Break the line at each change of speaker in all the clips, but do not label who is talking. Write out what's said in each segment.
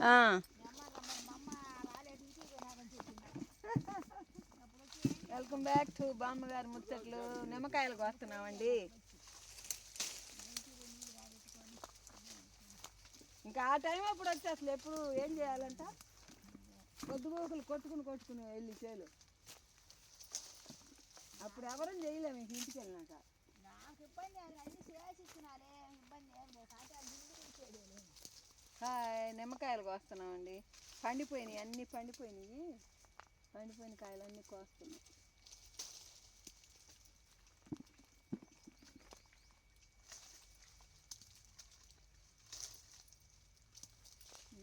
ఆ, welcome back to బామ్మగారి ముచ్చట్లు నిమ్మకాయలు కోస్తున్నామండి ఇంకా ఆ టైం అప్పుడు వచ్చి అసలు ఎప్పుడు ఏం చేయాలంట? పొద్దుగోకులు కొట్టుకుని కొట్టుకుని వెళ్ళి చేలు. అప్పుడు ఎవరం చేయలేము ఇంక ఇంటికి వెళ్ళినాక.
నాకు ఇబ్బంది అన్ని చేసి ఇబ్బంది ఏం లేదు.
హాయ్ నిమ్మకాయలు కోస్తున్నామండి. పండిపోయినాయి అన్నీ పండిపోయినాయి. పండిపోయిన కాయలు అన్నీ కోస్తున్నాం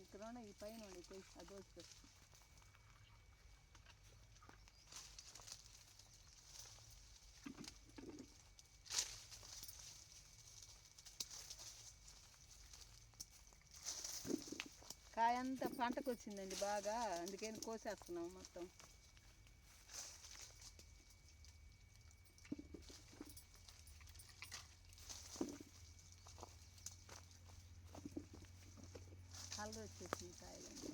ఇక్కడ ఈ పైన ఉండి పోయి అది వచ్చి కాయ అంతా పంటకు వచ్చిందండి బాగా. అందుకని కోసేస్తున్నాం మొత్తం. కలర్ వచ్చేసింది కాయలండి.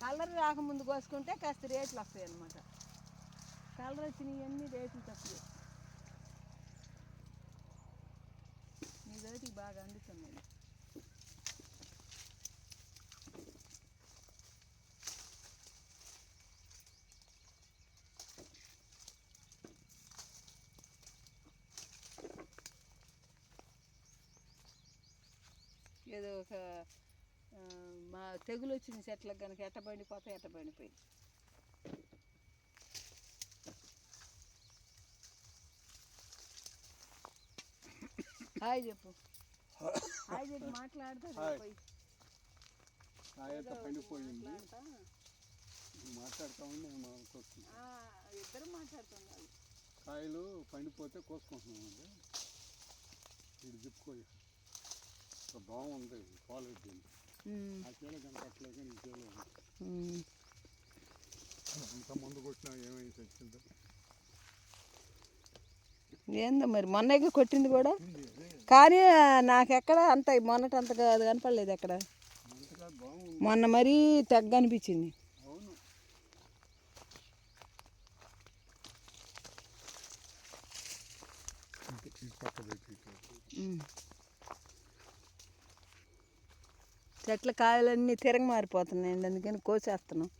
కలర్ రాకముందు కోసుకుంటే కాస్త రేట్లు వస్తాయి అన్నమాట కలర్ వచ్చినవి అన్నీ రేట్లు తక్కువ. మీ దగ్గరికి బాగా అందుతున్నాయి. ఒక మా తెగులు వచ్చిన చెట్లకు కనుక ఎట్ట పండిపోతే ఎట్ట హాయ్ చెప్పు. హాయ్ చెప్పు మాట్లాడుతూ
హాయ్.
పోయి?
కాయత పండిపోయింది?
మాట్లాడతా.
ఉండి
ఇద్దరు మాట్లాడుతున్నారు.
కాయలు పండిపోతే కోసుకుంటున్నామండి. ఇది దిప్పుకోయి బాగుంది క్వాలిటీ. ఆ చీల కనపట్లేక నీ చీల ఉంది. అంత మందు కొట్టినా ఏమైంది తెచ్చింది?
ఏందో మరి మొన్నగా కొట్టింది కూడా? కానీ నాకెక్కడ అంత మొన్నటి అంత అది కనపడలేదు ఎక్కడ. మొన్న మరీ తెగ్గ అనిపించింది.
అవును.
చెట్ల కాయలన్నీ తిరగ మారిపోతున్నాయండి అందుకని కోసేస్తున్నాం.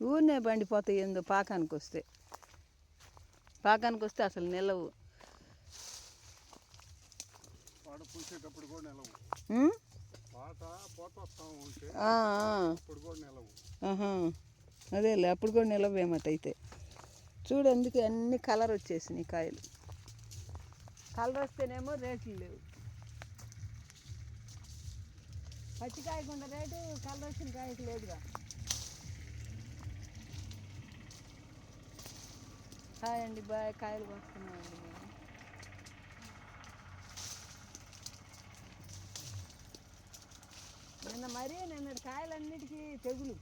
ఊరినే పండిపోతాయి ఏందో పాకానికి వస్తే. పాకానికి వస్తే అసలు నిలవు. అదేలే అప్పుడు కూడా నిలవేమట అయితే చూడు అందుకే అన్ని కలర్ వచ్చేసినాయి కాయలు. కలర్ వస్తేనేమో రేట్లు లేవు. పచ్చి కాయకుండా రేటు కలర్ వచ్చిన కాయకు లేదుగా. హాయ్ అండి బాయ్ కాయలు వస్తున్నాయండి మేము. నిన్న మరీ నిన్న కాయలన్నిటికీ తెగులు.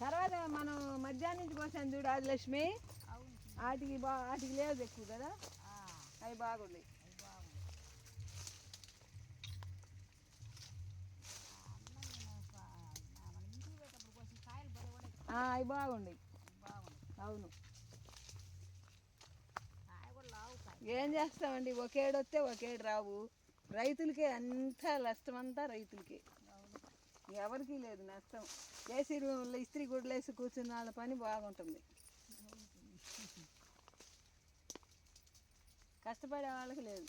తర్వాత మనం మధ్యాహ్నం నుంచి కోసాను చూడు ఆదిలక్ష్మి.
అవును
వాటికి బా వాటికి లేదు ఎక్కువ కదా? అవి బాగున్నాయి
అది బాగుంది
అవి బాగున్నాయి
బాగుంది.
అవును. ఏం చేస్తామండి? ఒకేడు వస్తే ఒకేడు రావు. రైతులకే అంతా నష్టం అంతా రైతులకే. ఎవరికీ లేదు నష్టం. ఏసీ రూమ్లో ఇస్త్రీ గుడ్లేసి కూర్చున్న వాళ్ళ పని బాగుంటుంది. కష్టపడే వాళ్ళకి లేదు.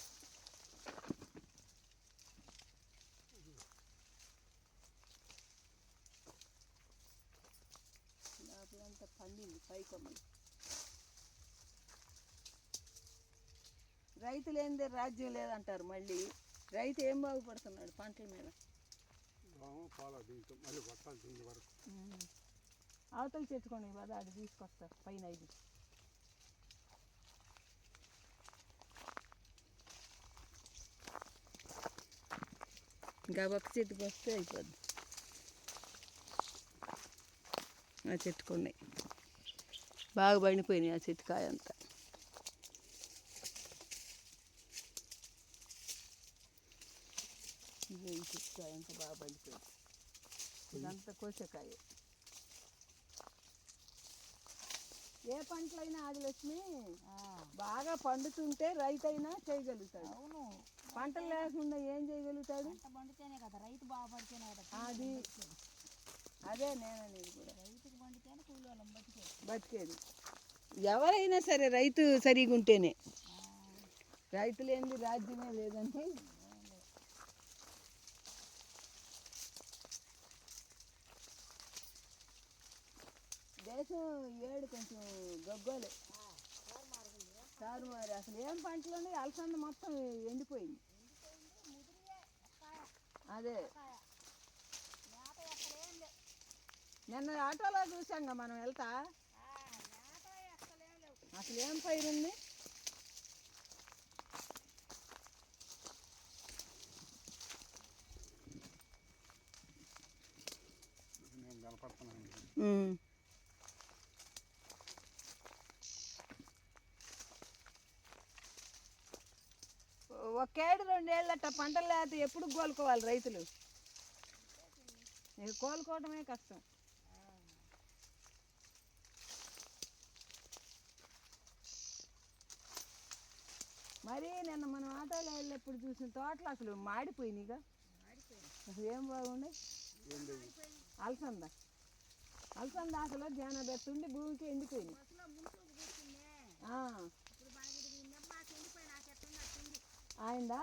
లోపలంతా పండింది పైకొమ్మలు రైతు లేనిదే రాజ్యం లేదంటారు మళ్ళీ. రైతు ఏం బాగుపడుతున్నాడు పంటల మీద?
బాగు పాల దీంతో మళ్ళీ పట్టాలి దీని వరకు.
అవతల చెట్టుకోండి కదా అది తీసుకొస్తా పైన ఇది. ఇంకా ఒక చెట్టుకు వస్తే అయిపోద్ది. ఆ చెట్టుకున్నాయి బాగా పండిపోయినాయి ఆ చెట్టు కాయ అంతా ఇదే ఈ చెట్టు కాయ అంతా బాగా పండిపోయింది ఇదంతా కోసేకాయ. ఏ పంటలైనా ఆదిలక్ష్మి బాగా పండుతుంటే రైతు అయినా చేయగలుగుతాడు.
అవును.
పంటలు లేకుండా ఏం చేయగలుగుతాడు?
పండితేనే కదా రైతు బాగా పడితేనే కదా
అది అదే నేను కూడా.
రైతుకు పండితేనే కూలి వాళ్ళం బతికేది.
బతికేది. ఎవరైనా సరే రైతు సరిగా ఉంటేనే రైతు లేనిది రాజ్యమే లేదండి దేశం ఏడు కొంచెం గగ్గోలే తారుమారు అసలు ఏం పంటలు ఉన్నాయి అలసంద మొత్తం ఎండిపోయింది. అదే. నిన్న ఆటోలో చూసాంగా మనం వెళ్తా. అసలు ఏం పైరు ఉంది?
నేను కనపడుతున్నాను
ఒకేడు రెండేళ్ళట పంటలు లేకపోతే ఎప్పుడు కోలుకోవాలి రైతులు? ఇక కోలుకోవడమే కష్టం. మరి నిన్న మనం ఆటోలో వెళ్ళినప్పుడు చూసిన తోటలు అసలు మాడిపోయినాయిగా. అసలు ఏం బాగుండే అలసంద. అలసంద అసలు ధ్యానం పెట్టుండి భూమికి ఎండిపోయింది
బస్సులో ముందుకు కూర్చుందే
ఆ,
ఇప్పుడు మనకి ఇది నిమ్మాకి ఎండిపోయిన ఆ చెట్టు ఉంది అట్టుంది
ఆయిందా?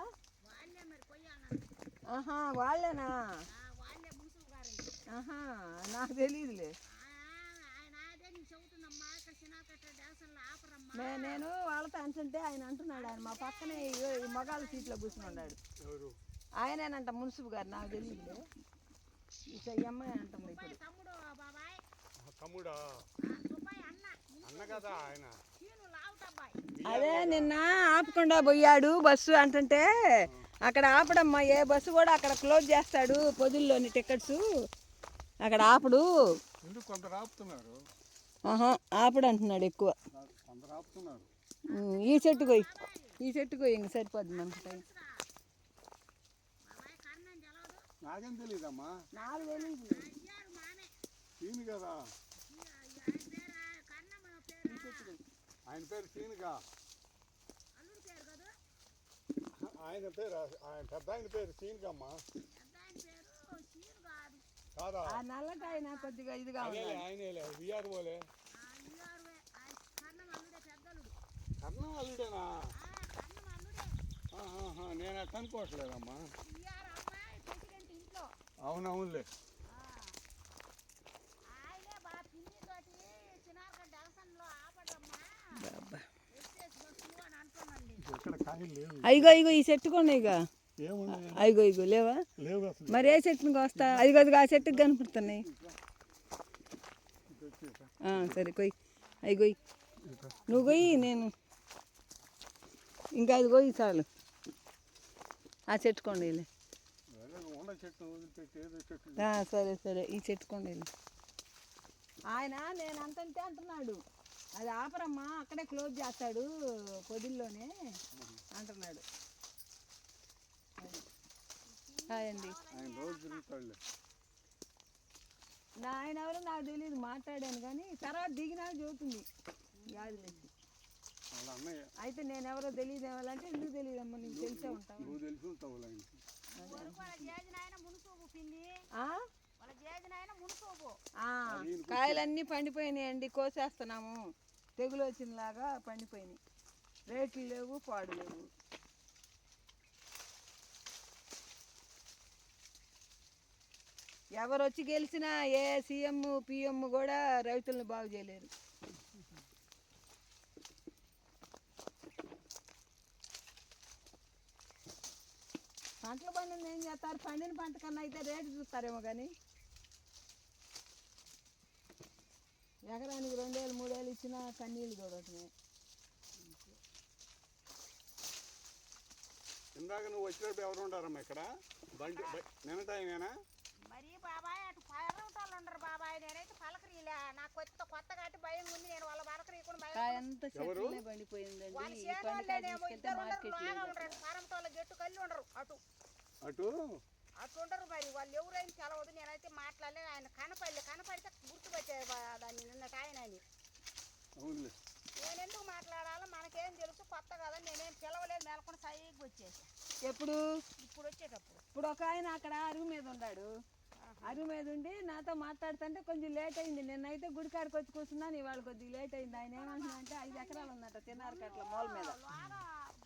వాళ్ళే మరి కొయ్యాలన్నారు
ఆహా వాళ్ళేనా? ఆహా నాకు తెలియదులే నేను వాళ్ళతో అంటుంటే ఆయన అంటున్నాడు ఆయన మా పక్కనే మగాళ్ళ సీట్లో కూర్చుని ఉన్నాడు.
ఎవరు?
ఆయనేనంట మున్సిపు గారు నాకు తెలియదులే ఈ చెయ్యమ్మ అంటుంది ఇప్పుడు.
తమ్ముడు అన్న.
అన్న కదా ఆయన.
అదే నిన్న ఆపకుండా పోయాడు బస్సు అంటుంటే అక్కడ ఆపడమ్మా ఏ బస్సు కూడా అక్కడ క్లోజ్ చేస్తాడు పొదుల్లోని టికెట్స్. అక్కడ ఆపడు. ఆపడు అంటున్నాడు ఎక్కువ. ఈ చెట్టు పోయి ఈ చెట్టు పోయి ఇంక సరిపోద్ది మనకి టైం.
నాకేం తెలియదమ్మా
నాకు తెలియదు
కదా
ఈ- ఆయన పేరా కన్నం పేరా
ఆయన పేరు సీనుగా
అల్లుడి పేరు కదా?
ఆయన పేరు ఆయన పెద్ద ఆయన పేరు సీనుగమ్మా
కాదు.
నల్లకాయన కొద్దిగా ఇదిగా
ఆయనేలే విఆర్ పోలే
ఆ ఇల్లారువే ఆయన కన్నం అల్లుడే పెద్దలుడు.
కర్ణం అల్లుడేనా? నేను అట్ట అనుకోవట్లేదమ్మా అవునవునులే
ఆ. ఆయనే బా పిన్ని తోటి చిన్నారగడ్డ డెలసన్లో ఆపడమ్మా
అబ్బా.
ఎక్స్ప్రెస్ బస్సు అని అంటున్నాండి
ఇక్కడ కాయలు లేవు
అయ్యో ఈ చెట్టు కొన్నాయిగా
ఏమున్నాయి
అయ్యో ఇగో లేవా? మరి ఏ చెట్టుని వస్తా? అదిగో అదిగో ఆ చెట్టుకి కనపడుతున్నాయి. సరే కొయ్యి అవి కొయ్యి నువ్వు కొయ్యి నేను. ఇంకా అది కొయ్యి చాలు. ఆ చెట్టు కొండీలే సరే సరే ఈ చెట్టు కొండీలు ఆయన నేను అంతంటే అంటున్నాడు. అది ఆపరమ్మా అక్కడే క్లోజ్ చేస్తాడు పొదిల్లోనే అంటున్నాడు. అండి నా ఆయన ఎవరో నాకు తెలియదు మాట్లాడాను కానీ తర్వాత దిగినా
వాళ్ళ అన్నయ్య.
అయితే నేను ఎవరో తెలియదు ఎవరంటే ఎందుకు తెలియదమ్మా నీకు తెలిసే ఉంటావు?
కాయలన్నీ పండిపోయినాయి అండి
ఆ? కోసేస్తున్నాము. తెగులు వచ్చినలాగా పండిపోయినాయి. రేట్లు లేవు పాడు లేవు. ఎవరు వచ్చి గెలిచినా ఏ సీఎం పిఎం కూడా రైతులను బాగు చేయలేరు. పంటలు పండింది ఏం చేస్తారు? పండిన పంట కన్నా అయితే రేటు చూస్తారేమో కానీ. ఎకరానికి రెండేళ్ళు మూడేళ్ళు ఇచ్చినా కన్నీళ్ళు చూడటమే.
ఇందాక నువ్వు వచ్చినప్పుడు ఎవరు ఉండారమ్మా ఇక్కడ? బండి నిన్న టైమేనా
మరి బాబాయ్ అటు పలకరింటాళ్ళు ఉండరు బాబాయ్. నేనైతే పలకరీలే. నాకు కొత్త కొత్త కాబట్టి భయం ఉంది. నేను వాళ్ళ పలకరి
కాయ అంతా చెట్లనే పండిపోయిందండి
వాళ్ళ చేను వాళ్ళేనేమో ఇద్దరు ఉండరు లాగా ఉండరు. గెట్టు కళ్ళు ఉండరు అటు.
అటు?
అటు ఉండరు మరి వాళ్ళు ఎవరైనా తెలవదు నేనైతే మాట్లాడలే ఆయన కనపడలే కనపడితే గుర్తుపట్టే దాన్ని నిన్నటి ఆయన అని.
అవునులే.
నేను ఎందుకు మాట్లాడాలో మనకేం తెలుసు కొత్త కదా నేనేం పిలవలేదు మేలకుండా సైకి వచ్చేసా.
ఎప్పుడు?
ఇప్పుడు వచ్చేటప్పుడు.
ఇప్పుడు ఒక ఆయన అక్కడ అరుగు మీద ఉన్నాడు. అరుగు మీద ఉండి నాతో మాట్లాడుతుంటే కొంచెం లేట్ అయింది. నిన్నైతే గుడికాడికి వచ్చి కూర్చున్నాను ఇవాళ కొద్దిగా లేట్ అయింది. ఆయన ఏమంటున్నా అంటే ఐదు ఎకరాలు ఉందట తిన్నారు కట్ల మూల మీద.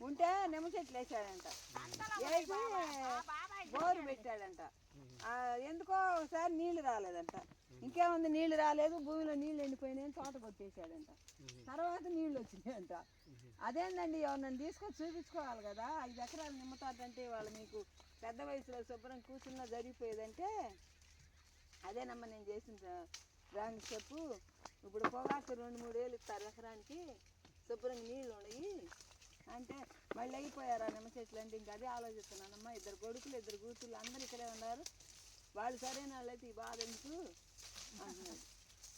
ఉంటే నిమ్మ చెట్లు వేసాడంట. వేసి బోరు పెట్టాడంట. ఎందుకో ఒకసారి నీళ్ళు రాలేదంట. ఇంకేముంది నీళ్ళు రాలేదు భూమిలో నీళ్ళు ఎండిపోయినాయని తోట కొట్టేశాడంట. తర్వాత నీళ్ళు వచ్చినాయంట. అదేందండి ఎవరినైనా తీసుకొని చూపించుకోవాలి కదా. ఐదు ఎకరాలు నిమ్మ తోట అంటే వాళ్ళు మీకు పెద్ద వయసులో శుభ్రం కూర్చున్నా జరిగిపోయేదంటే అదేనమ్మా నేను చేసిన రాంగ్ చెప్పు. ఇప్పుడు పొగాకు రెండు మూడు వేలు ఇస్తారు ఎకరానికి శుభ్రంగా నీళ్ళు ఉన్నాయి అంటే మళ్ళీ అయిపోయారా నిమ్మ చెట్లు అంటే ఇంకా అదే ఆలోచిస్తున్నానమ్మా ఇద్దరు కొడుకులు ఇద్దరు కూతుళ్ళు అందరు ఇక్కడే ఉన్నారు. వాళ్ళు సరైన వాళ్ళైతే ఈ బాధ ఎందుకు?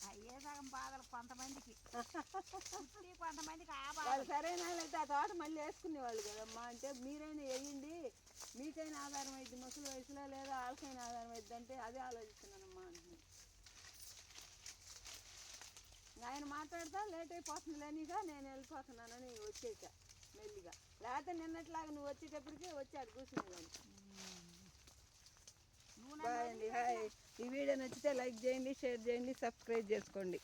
అయ్యే సగం బాధలు కొంతమందికి. కొంతమందికి ఆ బాధ.
వాళ్ళు సరైన వాళ్ళైతే ఆ తోట మళ్ళీ వేసుకునేవాళ్ళు కదమ్మా. అంటే మీరైనా వేయండి మీకైనా ఆధారం అయింది ముసలి వయసులో లేదా వాళ్ళకైనా ఆధారం అయింది అంటే అదే ఆలోచిస్తున్నానమ్మా అంటున్నాడు ఇంకా ఆయన మాట్లాడతా లేట్ అయిపోతుంది లేనిగా నేను వెళ్ళిపోతున్నానని వచ్చేసా. మెల్లిగా లేకపోతే నిన్నట్లాగా నువ్వు వచ్చేటప్పటికే వచ్చాడు కూర్చునేదాన్ని బాయ్ అండి హాయ్. ఈ వీడియో నచ్చితే లైక్ చేయండి షేర్ చేయండి సబ్స్క్రైబ్ చేసుకోండి.